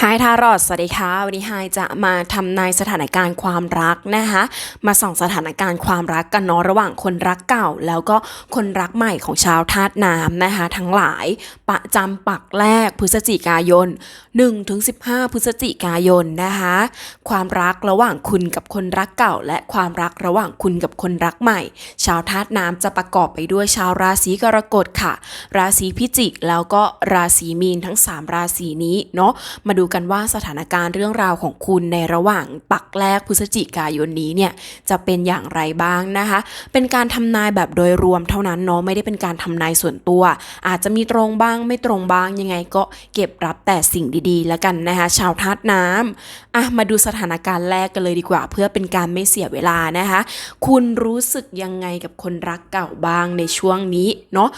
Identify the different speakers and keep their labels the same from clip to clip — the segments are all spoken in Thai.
Speaker 1: ไฮทารอดสวัสดีค่ะ วันนี้ไฮจะมาทำนายสถานการณ์ความรักนะคะ มาส่องสถานการณ์ความรักกันเนาะระหว่างคนรักเก่า แล้วก็คนรักใหม่ของชาวธาตุน้ำนะคะ ทั้งหลายประจำปักแรกพฤศจิกายน 1-15 พฤศจิกายนนะคะ ความรักระหว่างคุณกับคนรักเก่า และความรักระหว่างคุณกับคนรักใหม่ ชาวธาตุน้ำจะประกอบไปด้วยชาวราศีกรกฎค่ะ ราศีพิจิกแล้วก็ราศีมีนทั้ง 3 ราศีนี้เนาะมาดูกันว่าสถานการณ์เรื่องราวของคุณในระหว่างปักแรกพฤศจิกายนนี้เนี่ยจะเป็นอย่างไรบ้างนะคะ เป็นการทำนายแบบโดยรวมเท่านั้นเนาะไม่ได้เป็นการทำนายส่วนตัว อาจจะมีตรงบ้างไม่ตรงบ้างยังไงก็เก็บรับแต่สิ่งดีๆ แล้วกันนะคะชาวธาตุน้ำอะมาดูสถานการณ์แรกกันเลยดีกว่า เพื่อเป็นการไม่เสียเวลานะคะ คุณรู้สึกยังไงกับคนรักเก่าบ้างในช่วงนี้เนาะ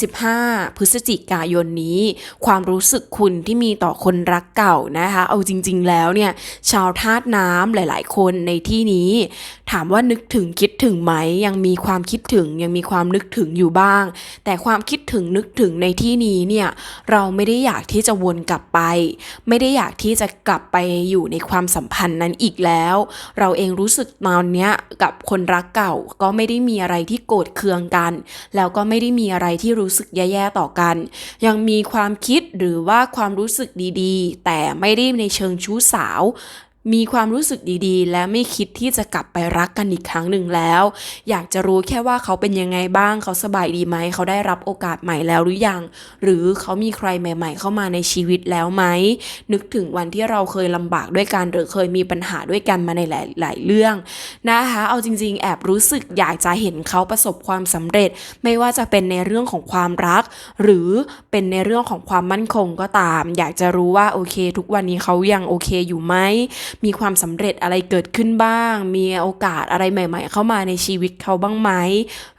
Speaker 1: 1-15 พฤศจิกายนนี้ ความรู้สึกคุณที่มีต่อคนรักเก่านะคะ เอาจริง ๆ แล้วเนี่ยชาวธาตุน้ำหลาย ๆ คนในที่นี้ ถามว่านึกถึงคิดถึงไหม ยังมีความคิดถึงยังมีความนึกถึงอยู่บ้าง แต่ความคิดถึงนึกถึงในที่นี้เนี่ยเราไม่ได้อยากที่จะวนกลับไป ไม่ได้อยากที่จะกลับไปอยู่ในความสัมพันธ์นั้นอีกแล้ว เราเองรู้สึกตอนเนี้ยกับคนรักเก่าก็ไม่ได้มีอะไรที่โกรธเคืองกัน แล้วก็ไม่ได้มีอะไรที่รู้สึกแย่ๆต่อกัน ยังมีความคิดหรือว่าความรู้สึกดีๆแต่ไม่ได้ในเชิงชู้สาว มีความรู้สึกดีๆ และไม่คิดที่จะกลับไปรักกันอีกครั้งหนึ่งแล้ว อยากจะรู้แค่ว่าเขาเป็นยังไงบ้างเขาสบายดีไหม เขาได้รับโอกาสใหม่แล้วหรือยัง หรือเขามีใครใหม่ ๆ เข้ามาในชีวิตแล้วไหม นึกถึงวันที่เราเคยลำบากด้วยกันหรือเคยมีปัญหาด้วยกันมาในหลายๆเรื่องนะคะ เอาจริง ๆ แอบรู้สึกอยากจะเห็นเขาประสบความสำเร็จ ไม่ว่าจะเป็นในเรื่องของความรัก หรือเป็นในเรื่องของความมั่นคงก็ตาม อยากจะรู้ว่าโอเค ทุกวันนี้เขายังโอเคอยู่ไหมมีความสำเร็จอะไรเกิดขึ้นบ้าง มีโอกาสอะไรใหม่ ๆ เข้ามาในชีวิตเขาบ้างไหม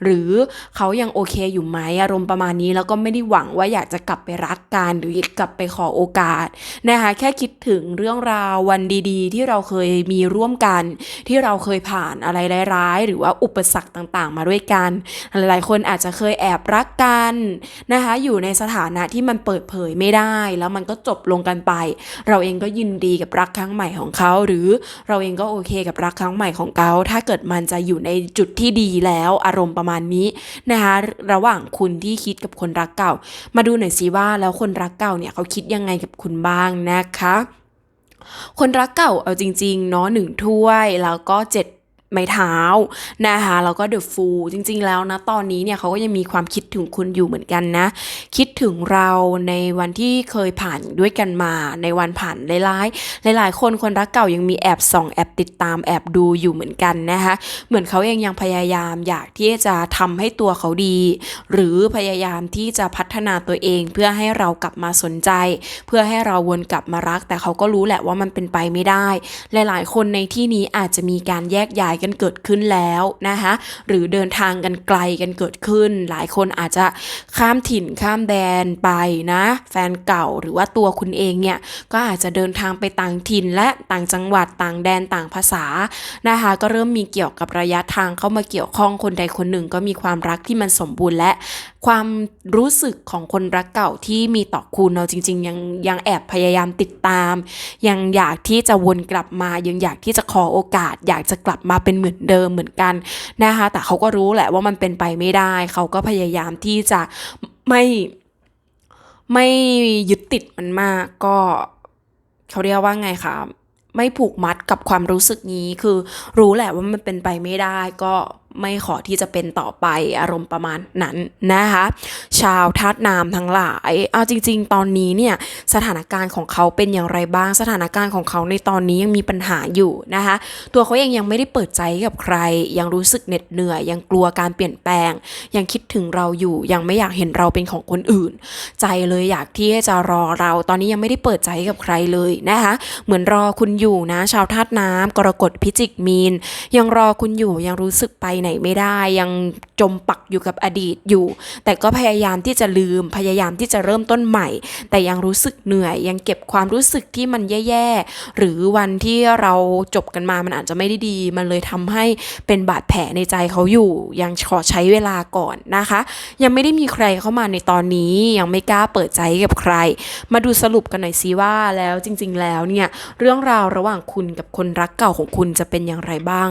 Speaker 1: หรือเขายังโอเคอยู่ไหมอารมณ์ประมาณนี้แล้วก็ไม่ได้หวังว่าอยากจะกลับไปรักกันหรือกลับไปขอโอกาสนะคะแค่คิดถึงเรื่องราววันดีๆ ที่เราเคยมีร่วมกัน ที่เราเคยผ่านอะไรร้ายๆ หรือว่าอุปสรรคต่างๆ มาด้วยกัน หลายๆ คนอาจจะเคยแอบรักกันนะคะอยู่ในสถานะที่มันเปิดเผยไม่ได้ แล้วมันก็จบลงกันไป เราเองก็ยินดีกับรักครั้งใหม่ของเขาหรือเราเองก็โอเคกับรักครั้งใหม่ของเขาถ้าเกิดมันจะอยู่ในจุดที่ดีแล้วอารมณ์ประมาณนี้นะคะระหว่างคุณที่คิดกับคนรักเก่า มาดูหน่อยสิว่าแล้วคนรักเก่าเนี่ยเขาคิดยังไงกับคุณบ้างนะคะคนรักเก่าเอาจริงๆเนาะหนึ่งถ้วยแล้วก็เจ็ด ไม้เท้านะคะแล้วก็เดอะฟูจริง ๆ แล้วนะตอนนี้เนี่ยเขาก็ยังมีความคิดถึงคุณอยู่เหมือนกันนะ คิดถึงเราในวันที่เคยผ่านด้วยกันมา ในวันผ่านหลายๆหลาย ๆ คนคนรักเก่ายังมีแอบส่องแอบติดตามแอบดูอยู่เหมือนกันนะคะเหมือนเขาเองยังพยายามอยากที่จะทำให้ตัวเขาดี หรือพยายามที่จะพัฒนาตัวเองเพื่อให้เรากลับมาสนใจ เพื่อให้เราวนกลับมารัก แต่เขาก็รู้แหละว่ามันเป็นไปไม่ได้ หลาย ๆ คนในที่นี้อาจจะมีการแยกย้ายกันเกิดขึ้นแล้วนะคะหรือเดินทางกันไกลกันเกิดขึ้น หลายคนอาจจะข้ามถิ่นข้ามแดนไปนะ แฟนเก่าหรือว่าตัวคุณเองเนี่ยก็อาจจะเดินทางไปต่างถิ่นและต่างจังหวัดต่างแดนต่างภาษานะคะก็เริ่มมีเกี่ยวกับระยะทางเข้ามาเกี่ยวข้องคนใดคนหนึ่ง ก็มีความรักที่มันสมบูรณ์และความรู้สึกของคนรักเก่าที่มีต่อคุณเราจริง ๆ ยังยังแอบพยายามติดตาม ยังอยากที่จะวนกลับมายังอยากที่จะขอโอกาส อยากจะกลับมาเป็นเหมือนเดิมเหมือนกันนะคะ แต่เขาก็รู้แหละว่ามันเป็นไปไม่ได้ เขาก็พยายามที่จะไม่ไม่ยึดติดมันมากก็เขาเรียกว่าไงคะไม่ผูกมัดกับความรู้สึกนี้คือรู้แหละว่ามันเป็นไปไม่ได้ก็ ไม่ขอที่จะเป็นต่อไปอารมณ์ประมาณนั้นนะคะ ชาวธาตุน้ำทั้งหลายเอาจริง ๆ ตอนนี้เนี่ยสถานการณ์ของเขาเป็นอย่างไรบ้าง สถานการณ์ของเขาในตอนนี้ยังมีปัญหาอยู่นะคะ ตัวเขาเองยังไม่ได้เปิดใจกับใคร ยังรู้สึกเหน็ดเหนื่อย ยังกลัวการเปลี่ยนแปลง ยังคิดถึงเราอยู่ ยังไม่อยากเห็นเราเป็นของคนอื่น ใจเลยอยากที่จะรอเรา ตอนนี้ยังไม่ได้เปิดใจกับใครเลยนะคะ เหมือนรอคุณอยู่นะ ชาวธาตุน้ำกรกฎพิจิกมีน ยังรอคุณอยู่ยังรู้สึกไปไหนไม่ได้ยังจมปักอยู่กับอดีตอยู่ แต่ก็พยายามที่จะลืมพยายามที่จะเริ่มต้นใหม่ แต่ยังรู้สึกเหนื่อย ยังเก็บความรู้สึกที่มันแย่ๆหรือวันที่เราจบกันมามันอาจจะไม่ได้ดี มันเลยทำให้เป็นบาดแผลในใจเขาอยู่ ยังขอใช้เวลาก่อนนะคะ ยังไม่ได้มีใครเข้ามาในตอนนี้ยังไม่กล้าเปิดใจกับใคร มาดูสรุปกันหน่อยสิว่าแล้วจริง ๆ แล้วเนี่ยเรื่องราวระหว่างคุณกับคนรักเก่าของคุณจะเป็นอย่างไรบ้าง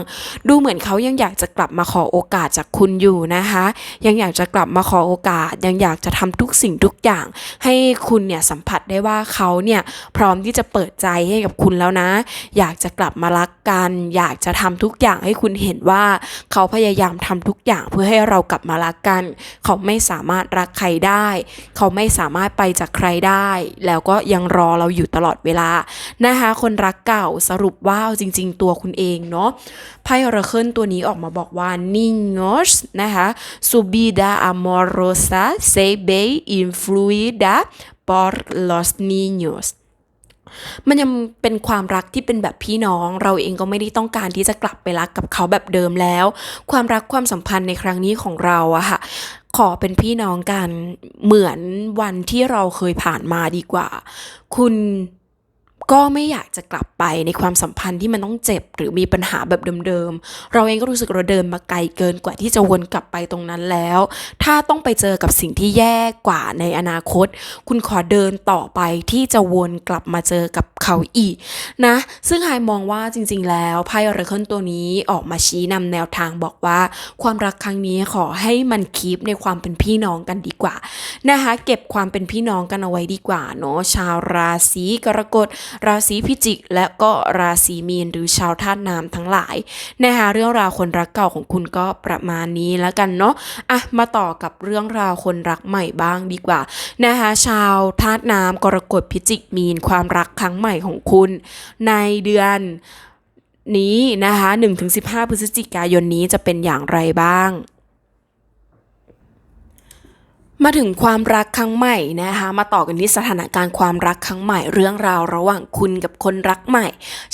Speaker 1: ดูเหมือนเขายังอยากจะกลับมาขอโอกาสจากคุณอยู่นะคะ ยังอยากจะกลับมาขอโอกาส ยังอยากจะทำทุกสิ่งทุกอย่าง ให้คุณเนี่ยสัมผัสได้ว่าเขาเนี่ยพร้อมที่จะเปิดใจให้กับคุณแล้วนะ อยากจะกลับมารักกัน อยากจะทำทุกอย่างให้คุณเห็นว่าเขาพยายามทำทุกอย่างเพื่อให้เรากลับมารักกัน เขาไม่สามารถรักใครได้ เขาไม่สามารถไปจากใครได้ แล้วก็ยังรอเราอยู่ตลอดเวลานะคะ คนรักเก่าสรุปว่าจริง ๆ ตัวคุณเองเนาะไพ่อราเคิลตัวนี้ออกมาบอกว่า niños นะคะ su vida amorosa se ve influida por los niños มันยังเป็นความรักที่เป็นแบบพี่น้อง เราเองก็ไม่ได้ต้องการที่จะกลับไปรักกับเขาแบบเดิมแล้ว ความรักความสัมพันธ์ในครั้งนี้ของเราอะค่ะ ขอเป็นพี่น้องกันเหมือนวันที่เราเคยผ่านมาดีกว่า คุณ ก็ไม่อยากจะกลับไปในความสัมพันธ์ที่มันต้องเจ็บ หรือมีปัญหาแบบเดิมๆ เราเองก็รู้สึกเราเดินมาไกลเกินกว่าที่จะวนกลับไปตรงนั้นแล้ว ถ้าต้องไปเจอกับสิ่งที่แย่กว่าในอนาคต คุณขอเดินต่อไปที่จะวนกลับมาเจอกับเขาอีกนะ ซึ่งไฮมองว่าจริงๆ แล้วไพ่อราเคิลตัวนี้ออกมาชี้นำแนวทางบอกว่า ความรักครั้งนี้ขอให้มันคีปในความเป็นพี่น้องกันดีกว่านะคะเก็บความเป็นพี่น้องกันเอาไว้ดีกว่าเนาะชาวราศีกรกฎราศีพิจิก และก็ราศีมีนหรือชาวธาตุน้ำทั้งหลายนะคะเรื่องราวคนรักเก่าของคุณก็ประมาณนี้แล้วกันเนาะอะมาต่อกับเรื่องราวคนรักใหม่บ้างดีกว่านะคะชาวธาตุน้ำกรกฎพิจิกมีนความรักครั้งใหม่ของคุณในเดือนนี้นะคะ 1-15 พฤศจิกายนนี้จะเป็นอย่างไรบ้าง มาถึงความรักครั้งใหม่นะคะ มาต่อกันที่สถานการณ์ความรักครั้งใหม่เรื่องราวระหว่างคุณกับคนรักใหม่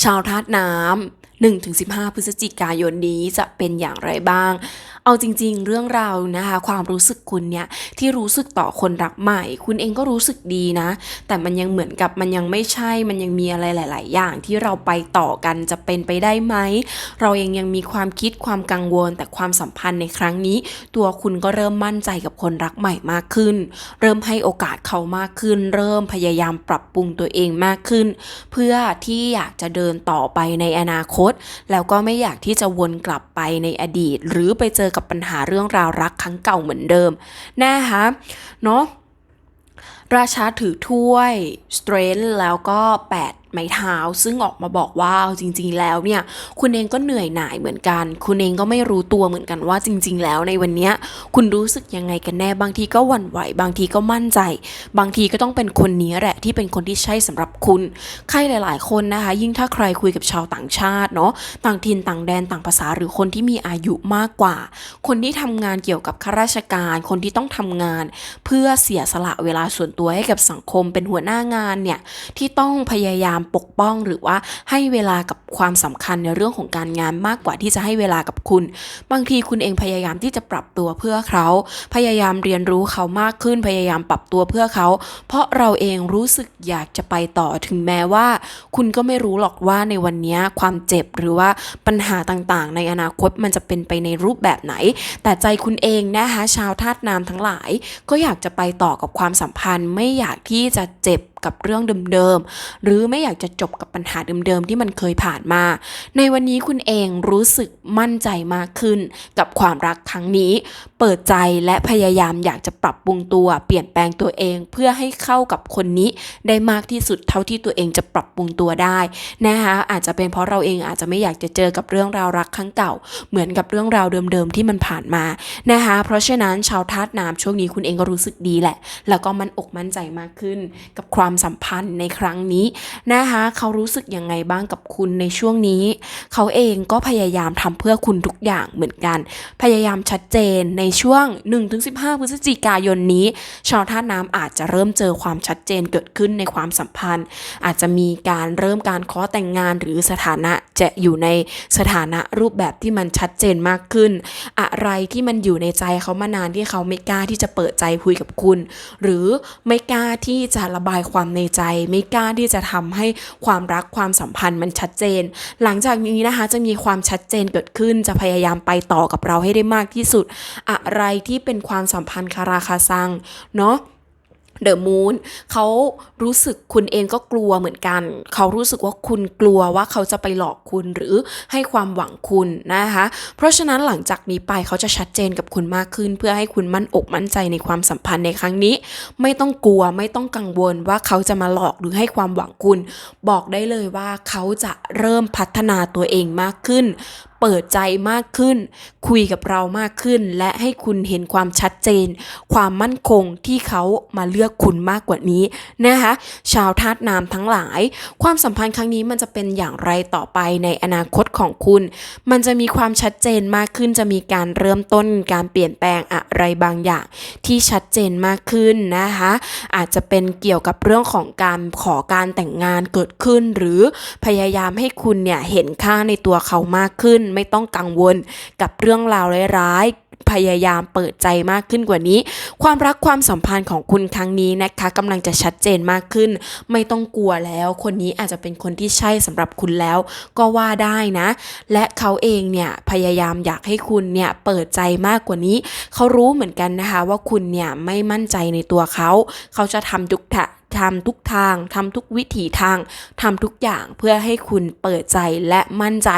Speaker 1: ชาวธาตุน้ำ1-15 พฤศจิกายนนี้จะเป็นอย่างไรบ้างเอาจริง ๆ เรื่องราวนะคะ ความรู้สึกคุณเนี่ยที่รู้สึกต่อคนรักใหม่ คุณเองก็รู้สึกดีนะ แต่มันยังเหมือนกับมันยังไม่ใช่มันยังมีอะไรหลาย ๆ อย่างที่เราไปต่อกันจะเป็นไปได้ไหมเรายังยังมีความคิดความกังวล แต่ความสัมพันธ์ในครั้งนี้ ตัวคุณก็เริ่มมั่นใจกับคนรักใหม่มากขึ้น เริ่มให้โอกาสเขามากขึ้น เริ่มพยายามปรับปรุงตัวเองมากขึ้น เพื่อที่อยากจะเดินต่อไปในอนาคต แล้วก็ไม่อยากที่จะวนกลับไปในอดีต หรือไปเจอกับปัญหาเรื่องราวรักครั้งเก่าเหมือนเดิมนะคะเนาะราชาถือถ้วยสเตรนแล้วก็ 8 ไม้เท้า ซึ่งออกมาบอกว่าจริง ๆ แล้วเนี่ย คุณเองก็เหนื่อยหน่ายเหมือนกัน คุณเองก็ไม่รู้ตัวเหมือนกันว่าจริง ๆ แล้วในวันเนี้ยคุณรู้สึกยังไงกันแน่บางทีก็หวั่นไหว บางทีก็มั่นใจ บางทีก็ต้องเป็นคนนี้แหละที่เป็นคนที่ใช่สำหรับคุณใครหลาย ๆ คนนะคะ ยิ่งถ้าใครคุยกับชาวต่างชาติเนาะต่างถิ่นต่างแดนต่างภาษาหรือคนที่มีอายุมากกว่า คนที่ทำงานเกี่ยวกับข้าราชการ คนที่ต้องทำงาน เพื่อเสียสละเวลาส่วนตัวให้กับสังคมเป็นหัวหน้างานเนี่ยที่ต้องพยายามปกป้อง หรือว่าให้เวลากับความสำคัญในเรื่องของการงานมากกว่าที่จะให้เวลากับคุณ บางทีคุณเองพยายามที่จะปรับตัวเพื่อเขา พยายามเรียนรู้เขามากขึ้น พยายามปรับตัวเพื่อเขา เพราะเราเองรู้สึกอยากจะไปต่อถึงแม้ว่า คุณก็ไม่รู้หรอกว่าในวันนี้ความเจ็บหรือว่าปัญหาต่างๆ ในอนาคตมันจะเป็นไปในรูปแบบไหน แต่ใจคุณเองนะคะชาวธาตุน้ำทั้งหลาย ก็อยากจะไปต่อกับความสัมพันธ์ไม่อยากที่จะเจ็บ กับเรื่องเดิมๆ หรือไม่อยากจะจบกับปัญหาเดิมๆ ที่มันเคยผ่านมา ในวันนี้คุณเองรู้สึกมั่นใจมากขึ้น กับความรักครั้งนี้ เปิดใจและพยายามอยากจะปรับปรุงตัว เปลี่ยนแปลงตัวเองเพื่อให้เข้ากับคนนี้ได้มากที่สุดเท่าที่ตัวเองจะปรับปรุงตัวได้นะคะอาจจะเป็นเพราะเราเองอาจจะไม่อยากจะเจอกับเรื่องราวรักครั้งเก่า เหมือนกับเรื่องราวเดิมๆ ที่มันผ่านมานะคะเพราะฉะนั้นชาวธาตุน้ำช่วงนี้คุณเองก็รู้สึกดีแหละ แล้วก็มันอกมั่นใจมากขึ้น กับความความสัมพันธ์ในครั้งนี้นะคะเขารู้สึกยังไงบ้างกับคุณในช่วงนี้ เขาเองก็พยายามทำเพื่อคุณทุกอย่างเหมือนกัน พยายามชัดเจนในช่วง 1-15 พฤศจิกายนนี้ ชาวธาตุน้ำอาจจะเริ่มเจอความชัดเจนเกิดขึ้นในความสัมพันธ์ อาจจะมีการเริ่มการขอแต่งงานหรือสถานะจะอยู่ในสถานะรูปแบบที่มันชัดเจนมากขึ้น อะไรที่มันอยู่ในใจเขามานานที่เขาไม่กล้าที่จะเปิดใจคุยกับคุณ หรือไม่กล้าที่จะระบายความในใจ ไม่กล้าที่จะทำให้ความรักความสัมพันธ์มันชัดเจน หลังจากนี้นะคะจะมีความชัดเจนเกิดขึ้นจะพยายามไปต่อกับเราให้ได้มากที่สุด อะไรที่เป็นความสัมพันธ์คาราคาซังเนาะ เดอะมูนเขารู้สึกคุณเองก็กลัวเหมือนกัน เขารู้สึกว่าคุณกลัวว่าเขาจะไปหลอกคุณหรือให้ความหวังคุณนะคะ เพราะฉะนั้นหลังจากนี้ไปเขาจะชัดเจนกับคุณมากขึ้น เพื่อให้คุณมั่นอกมั่นใจในความสัมพันธ์ในครั้งนี้ ไม่ต้องกลัวไม่ต้องกังวลว่าเขาจะมาหลอกหรือให้ความหวังคุณ บอกได้เลยว่าเขาจะเริ่มพัฒนาตัวเองมากขึ้น เปิดใจมากขึ้น คุยกับเรามากขึ้น และให้คุณเห็นความชัดเจน ความมั่นคงที่เขามาเลือกคุณมากกว่านี้นะคะชาวธาตุน้ำทั้งหลาย ความสัมพันธ์ครั้งนี้มันจะเป็นอย่างไรต่อไปในอนาคตของคุณ มันจะมีความชัดเจนมากขึ้นจะมีการเริ่มต้นการเปลี่ยนแปลงอะไรบางอย่าง ที่ชัดเจนมากขึ้นนะคะอาจจะเป็นเกี่ยวกับเรื่องของการขอการแต่งงานเกิดขึ้น หรือพยายามให้คุณเนี่ยเห็นค่าในตัวเขามากขึ้นไม่ต้องกังวลกับเรื่องราวร้ายๆพยายามเปิดใจมากขึ้นกว่านี้ ความรักความสัมพันธ์ของคุณครั้งนี้นะคะกำลังจะชัดเจนมากขึ้น ไม่ต้องกลัวแล้ว คนนี้อาจจะเป็นคนที่ใช่สำหรับคุณแล้ว ก็ว่าได้นะ และเขาเองเนี่ยพยายามอยากให้คุณเนี่ยเปิดใจมากกว่านี้ เขารู้เหมือนกันนะคะว่าคุณเนี่ยไม่มั่นใจในตัวเขา เขาจะทำทุกทะ ทำทุกทางทำทุกวิถีทางทำทุกอย่างเพื่อให้คุณเปิดใจและมั่นใจ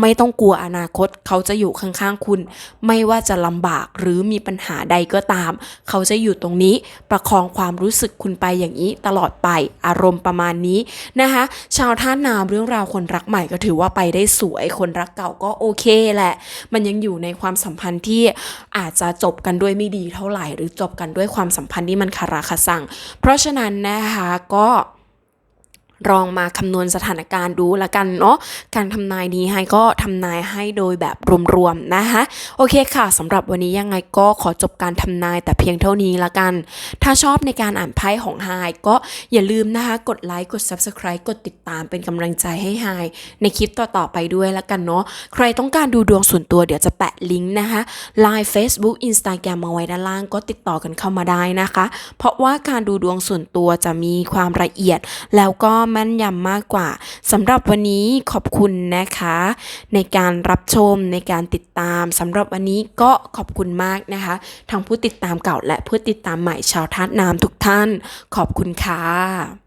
Speaker 1: ไม่ต้องกลัวอนาคต เขาจะอยู่ข้างๆคุณ ไม่ว่าจะลำบากหรือมีปัญหาใดก็ตาม เขาจะอยู่ตรงนี้ประคองความรู้สึกคุณไปอย่างนี้ตลอดไปอารมณ์ประมาณนี้นะคะ ชาวท่าน้ำเรื่องราวคนรักใหม่ก็ถือว่าไปได้สวยคนรักเก่าก็โอเคแหละ มันยังอยู่ในความสัมพันธ์ที่อาจจะจบกันด้วยไม่ดีเท่าไหร่ หรือจบกันด้วยความสัมพันธ์ที่มันคาราคาซังเพราะฉะนั้นนะคะก็ ลองมาคำนวณสถานการณ์ดูละกันเนาะการทำนายนี้ให้ก็ทำนายให้โดยแบบรวมๆนะคะโอเคค่ะสำหรับวันนี้ยังไงก็ขอจบการทำนายแต่เพียงเท่านี้ละกัน ถ้าชอบในการอ่านไพ่ของไฮก็อย่าลืมนะคะกดไลค์กด Subscribe กดติดตามเป็นกำลังใจให้ไฮในคลิปต่อๆไปด้วยละกันเนาะใครต้องการดูดวงส่วนตัวเดี๋ยวจะแปะลิงก์นะคะ Line Facebook Instagram มาไว้ด้านล่างก็ติดต่อกันเข้ามาได้นะคะ เพราะว่าการดูดวงส่วนตัวจะมีความละเอียดแล้วก็แม่นยำมากกว่าสำหรับวันนี้ขอบคุณนะคะ ในการรับชมในการติดตามสำหรับวันนี้ก็ขอบคุณมากนะคะ ทั้งผู้ติดตามเก่าและผู้ติดตามใหม่ชาวท่าตุน้ำทุกท่าน ขอบคุณค่ะ